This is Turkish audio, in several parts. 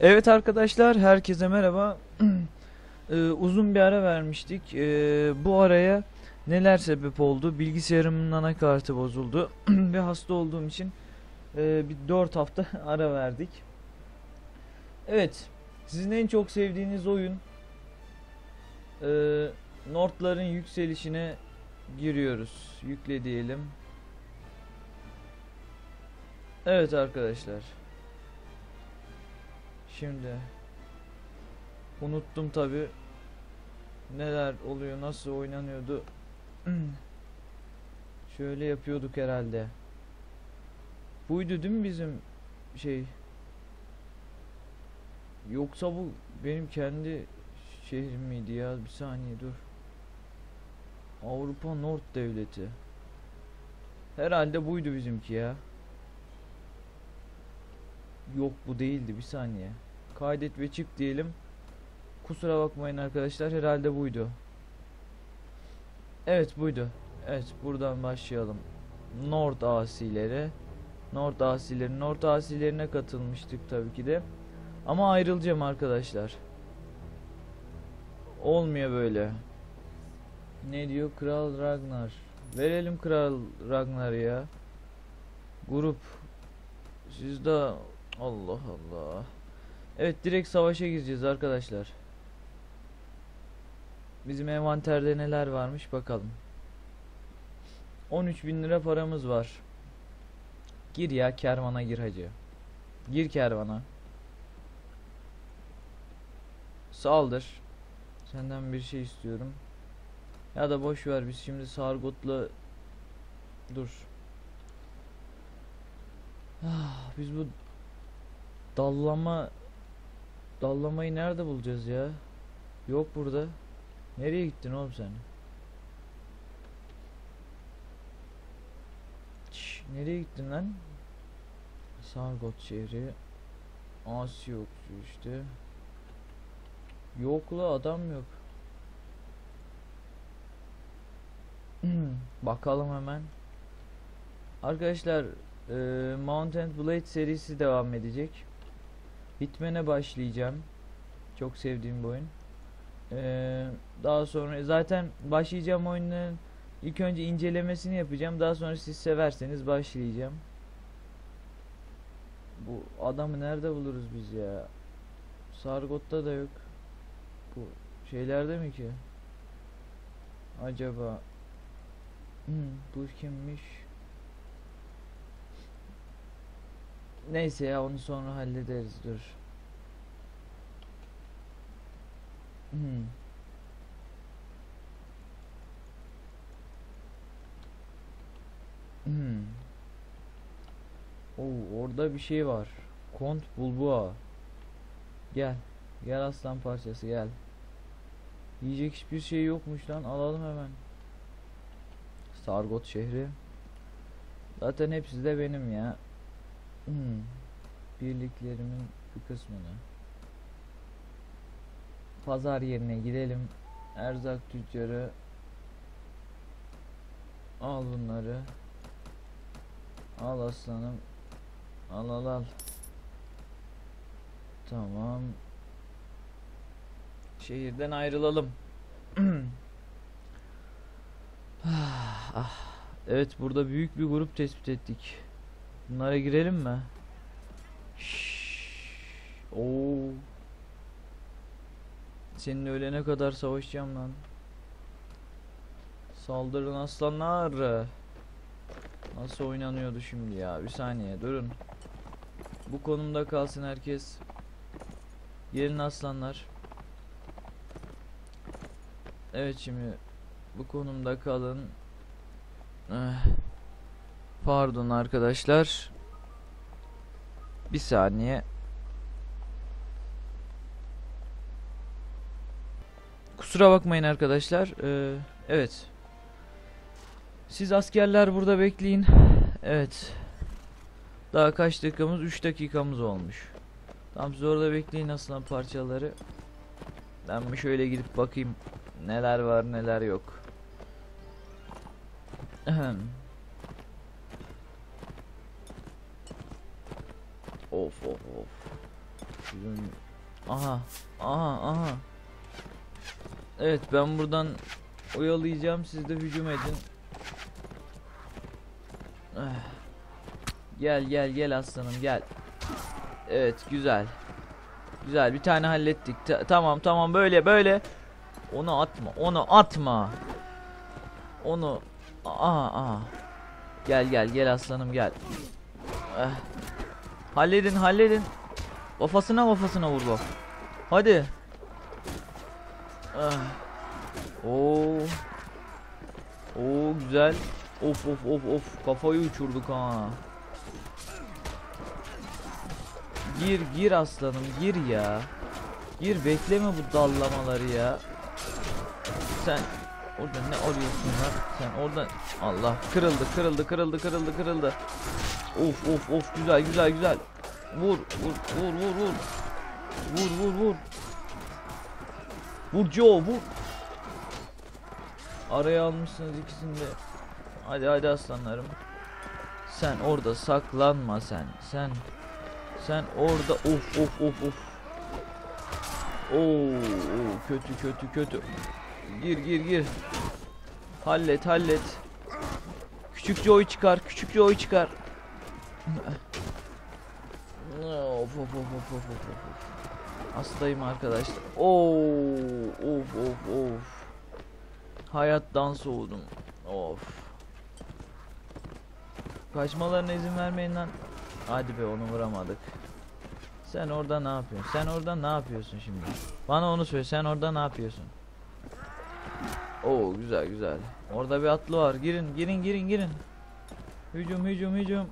Evet arkadaşlar herkese merhaba. Ee, uzun bir ara vermiştik. Ee, bu araya neler sebep oldu? Bilgisayarımın anakartı bozuldu ve hasta olduğum için e, bir 4 hafta ara verdik. Evet, sizin en çok sevdiğiniz oyun e, Nordların yükselişine giriyoruz. Yükle diyelim. Evet arkadaşlar. Şimdi. Unuttum tabi. Neler oluyor nasıl oynanıyordu. Şöyle yapıyorduk herhalde. Buydu değil mi bizim şey? Yoksa bu benim kendi şehrim miydi ya? Bir saniye dur. Avrupa Nord Devleti. Herhalde buydu bizimki ya Yok bu değildi bir saniye. Kaydet ve çık diyelim. Kusura bakmayın arkadaşlar herhalde buydu. Evet buydu. Evet buradan başlayalım. Nord asileri. Nord asileri. Nord asilerine katılmıştık tabii ki de. Ama ayrılacağım arkadaşlar. Olmuyor böyle. Ne diyor Kral Ragnar? Verelim Kral Ragnar'ı ya. Grup. Siz de Allah Allah. Evet direkt savaşa gireceğiz arkadaşlar. Bizim envanterde neler varmış bakalım. 13 bin lira paramız var. Gir ya kervana gir hacı. Gir kervana. Saldır. Senden bir şey istiyorum. Ya da boş ver biz şimdi Sargot'la dur. Ah, biz bu Dallama Dallamayı nerede bulacağız ya? Yok burada. Nereye gittin oğlum sen? Şş, nereye gittin lan? Sargot şehri. Asya yoktu işte. Yok la adam yok. Bakalım hemen. Arkadaşlar e, Mountain Blade serisi devam edecek. Hitman'e başlayacağım. Çok sevdiğim bir oyun. Ee, daha sonra zaten başlayacağım oyunların ilk önce incelemesini yapacağım. Daha sonra siz severseniz başlayacağım. Bu adamı nerede buluruz biz ya? Sargot'ta da yok. Bu şeylerde mi ki? Acaba hmm, bu kimmiş? Neyse ya onu sonra hallederiz dur. Hmm. Hmm. Oo, orada bir şey var. Kont Bulbua. Gel. Gel aslan parçası gel. Yiyecek hiçbir şey yokmuş lan. Alalım hemen. Sargot şehri. Zaten hepsi de benim ya. Hmm. Birliklerimin bir kısmını. Pazar yerine gidelim. Erzak tüccarı. Al bunları. Al aslanım. Al al al. Tamam. Şehirden ayrılalım. ah, ah. Evet burada büyük bir grup tespit ettik. Bunlara girelim mi? Şşş. Oo. Senin ölene kadar savaşacağım lan. Saldırın aslanlar. Nasıl oynanıyordu şimdi ya? Bir saniye durun. Bu konumda kalsın herkes. Gelin aslanlar. Evet şimdi bu konumda kalın. Eh. Pardon arkadaşlar. Bir saniye. Kusura bakmayın arkadaşlar. Ee, evet. Siz askerler burada bekleyin. Evet. Daha kaç dakikamız? 3 dakikamız olmuş. Tamam siz orada bekleyin aslan parçaları. Ben bir şöyle gidip bakayım. Neler var neler yok. Ahem. Of of of. Aha. Aha aha. Evet ben buradan oyalayacağım siz de hücum edin. Eh. Gel gel gel aslanım gel. Evet güzel. Güzel bir tane hallettik. Ta- tamam tamam böyle böyle. Onu atma onu atma. Onu aha aha. Gel gel gel aslanım gel. Eh. Halledin halledin. Kafasına kafasına vur bak. Hadi. Ah. Oo. Oo güzel. Of of of of kafayı uçurduk ha. Gir gir aslanım gir ya. Gir bekleme bu dallamaları ya. Sen orada ne arıyorsun lan? Sen orada Allah kırıldı kırıldı kırıldı kırıldı kırıldı. Of of of güzel güzel güzel. Vur vur vur vur vur. Vur vur vur. Vur Joe vur. Araya almışsınız ikisini de. Hadi hadi aslanlarım. Sen orada saklanma sen. Sen sen orada of of of of. Oo, kötü kötü kötü. Gir gir gir. Hallet hallet. Küçük Joe'yu çıkar. Küçük Joe'yu çıkar. Of of of of of of. Hastayım arkadaşlar. Oo, of of of. Hayattan soğudum. Of. Kaçmalarına izin vermeyin lan. Hadi be onu vuramadık. Sen orada ne yapıyorsun? Sen orada ne yapıyorsun şimdi? Bana onu söyle. Sen orada ne yapıyorsun? Oo güzel güzel. Orada bir atlı var. Girin girin girin girin. Hücum hücum hücum.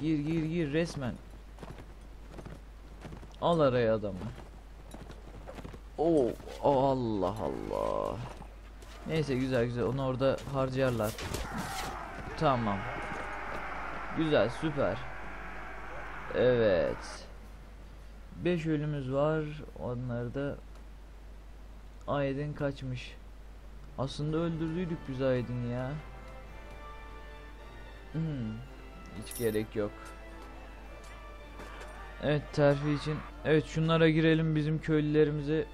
Gir gir gir resmen. Al araya adamı. Oo Allah Allah. Neyse güzel güzel onu orada harcarlar. Tamam. Güzel süper. Evet. 5 ölümüz var. Onları da Aydın kaçmış. Aslında öldürdüydük biz Aydın ya. Hmm. Hiç gerek yok. Evet terfi için. Evet şunlara girelim bizim köylülerimize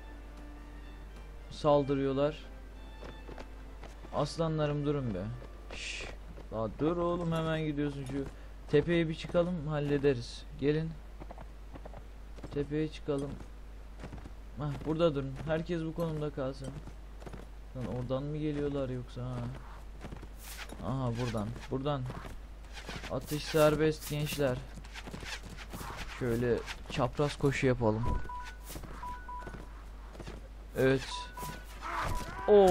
saldırıyorlar. Aslanlarım durun be. Şş. Daha dur oğlum hemen gidiyorsun şu tepeye bir çıkalım hallederiz. Gelin. Tepeye çıkalım. Hah burada durun. Herkes bu konumda kalsın. Lan oradan mı geliyorlar yoksa ha? Aha buradan. Buradan. Atış serbest gençler. Şöyle çapraz koşu yapalım. Evet. Oo.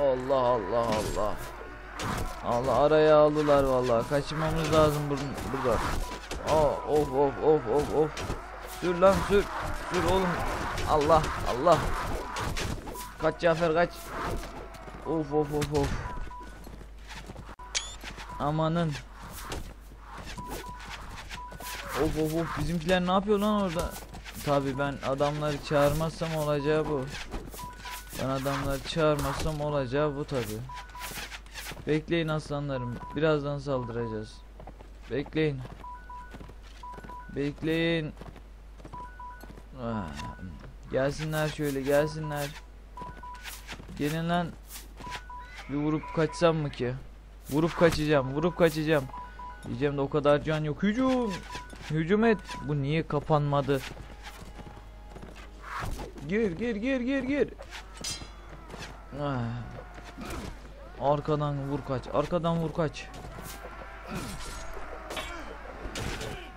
Allah Allah Allah. Allah araya aldılar vallahi. Kaçırmamız lazım buradan. Burada. Aa, of of of of of. Sür lan sür. Sür oğlum. Allah Allah. Kaç Cafer kaç. Of of of of. Amanın. Of of of bizimkiler ne yapıyor lan orada? Tabi ben adamları çağırmazsam olacağı bu. Ben adamları çağırmazsam olacağı bu tabi. Bekleyin aslanlarım. Birazdan saldıracağız. Bekleyin. Bekleyin. Ah, Gelsinler şöyle gelsinler. Gelin lan. Bir vurup kaçsam mı ki? Vurup kaçacağım. Vurup kaçacağım. Diyeceğim de o kadar can yok. Hücum. Hücum et. Bu niye kapanmadı? Gir gir gir gir gir. Ah. Arkadan vur kaç. Arkadan vur kaç.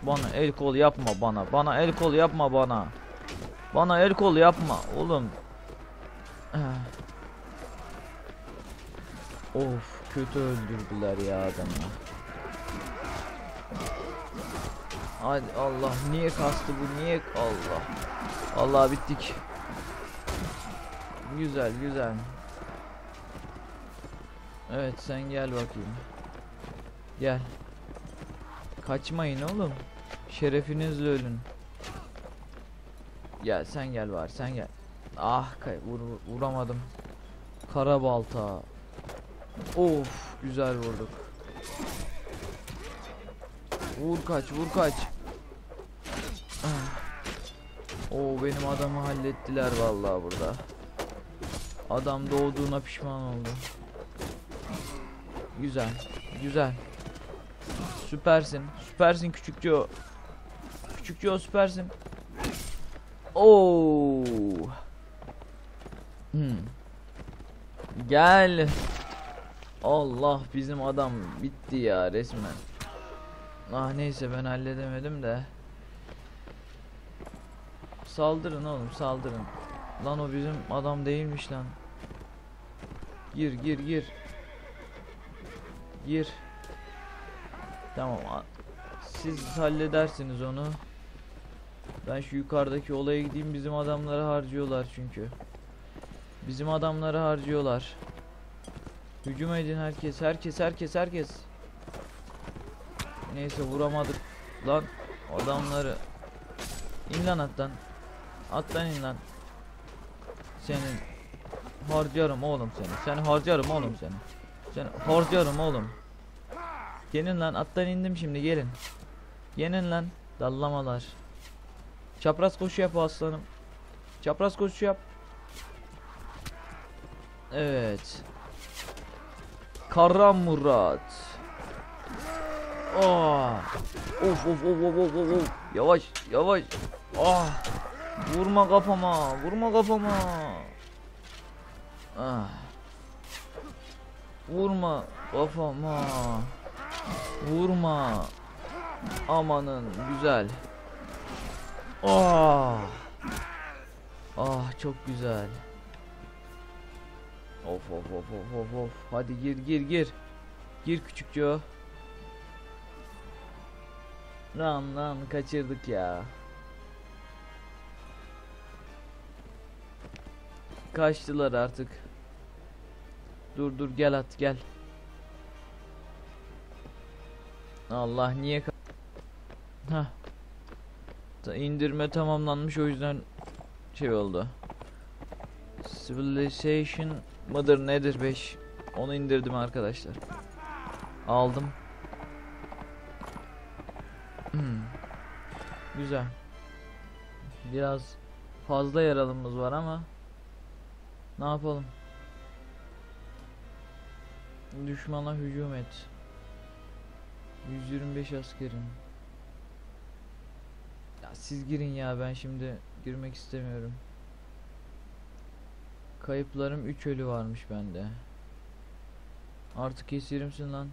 Bana el kol yapma bana. Bana el kol yapma bana. Bana el kol yapma oğlum. Kötü öldürdüler ya adamı. Hadi Allah niye kastı bu niye Allah. Allah bittik. Güzel güzel. Evet sen gel bakayım. Gel. Kaçmayın oğlum. Şerefinizle ölün. Gel sen gel var sen gel. Ah vur- vuramadım. Kara balta. Of güzel vurduk. Vur kaç vur kaç. Ah. Oo benim adamı hallettiler vallahi burada. Adam doğduğuna pişman oldu. Güzel. Güzel. Süpersin. Süpersin küçük Joe. Küçük Joe süpersin. Oo. Hmm. Gel. Allah bizim adam bitti ya resmen. Ah neyse ben halledemedim de. Saldırın oğlum saldırın. Lan o bizim adam değilmiş lan. Gir gir gir. Gir. Tamam. Siz halledersiniz onu. Ben şu yukarıdaki olaya gideyim bizim adamları harcıyorlar çünkü. Bizim adamları harcıyorlar. Hücum edin herkes herkes herkes herkes. Neyse vuramadık lan adamları. İn lan attan. Attan in lan. Senin harcarım oğlum seni. Seni harcarım oğlum seni. Seni harcarım oğlum. Gelin lan attan indim şimdi gelin. Gelin lan dallamalar. Çapraz koşu yap aslanım. Çapraz koşu yap. Evet. Kara Murat. Of of of of of of, of. Yavaş yavaş. Ah. Vurma kafama. Vurma kafama. Ah. Vurma kafama. Vurma. Amanın güzel. Ah. Ah çok güzel. Of of of of of of. Hadi gir gir gir. Gir küçük Joe. Lan lan kaçırdık ya. Kaçtılar artık. Dur dur gel at gel. Allah niye. Ta- indirme tamamlanmış o yüzden şey oldu. Civilization mıdır nedir 5 onu indirdim arkadaşlar. Aldım. Hmm. Güzel. Biraz fazla yaralımız var ama ne yapalım? Düşmana hücum et. 125 askerin. Ya siz girin ya ben şimdi girmek istemiyorum. Kayıplarım 3 ölü varmış bende. Artık esirimsin lan.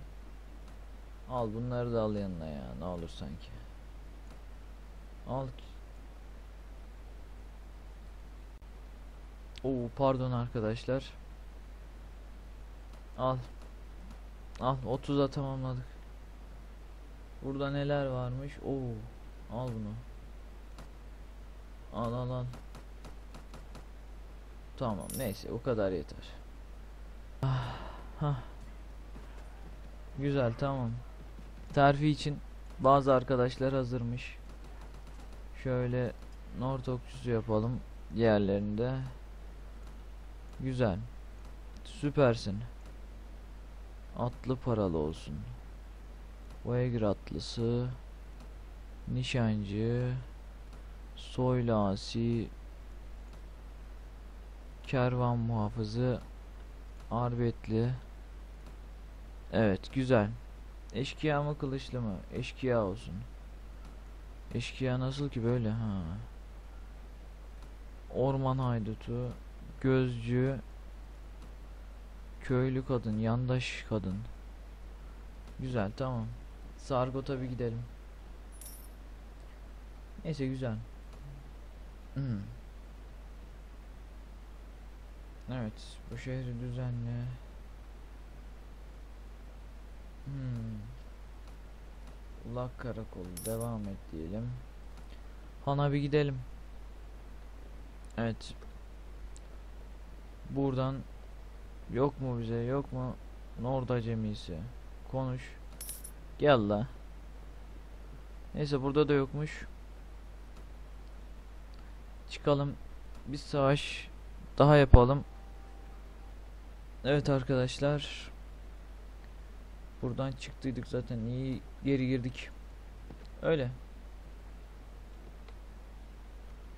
Al bunları da al yanına ya ne olur sanki. Al. Oo pardon arkadaşlar. Al. Al 30'a tamamladık. Burada neler varmış? Oo. Al bunu. Al al al. Tamam neyse o kadar yeter. Ah, hah. Güzel tamam. Terfi için bazı arkadaşlar hazırmış. Şöyle Nord okçusu yapalım diğerlerinde. Güzel. Süpersin. Atlı paralı olsun. Wager atlısı. Nişancı. Soylu asi. Kervan muhafızı. Arbetli. Evet güzel. Eşkıya mı kılıçlı mı? Eşkıya olsun. Eşkıya nasıl ki böyle ha. Orman haydutu. Gözcü. Köylü kadın. Yandaş kadın. Güzel tamam. Sargot'a bir gidelim. Neyse güzel. Hmm. Evet, bu şehri düzenle. Hmm. Ulak karakolu devam et diyelim. Han'a bir gidelim. Evet. Buradan yok mu bize yok mu Nord acemisi konuş. Gel la. Neyse burada da yokmuş. Çıkalım. Bir savaş daha yapalım. Evet arkadaşlar. Buradan çıktıydık zaten iyi geri girdik. Öyle.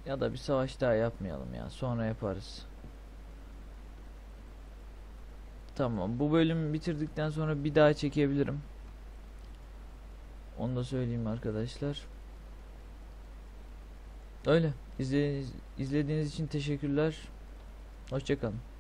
Ya da bir savaş daha yapmayalım ya. Sonra yaparız. Tamam. Bu bölümü bitirdikten sonra bir daha çekebilirim. Onu da söyleyeyim arkadaşlar. Öyle. İzlediğiniz, izlediğiniz için teşekkürler. Hoşçakalın.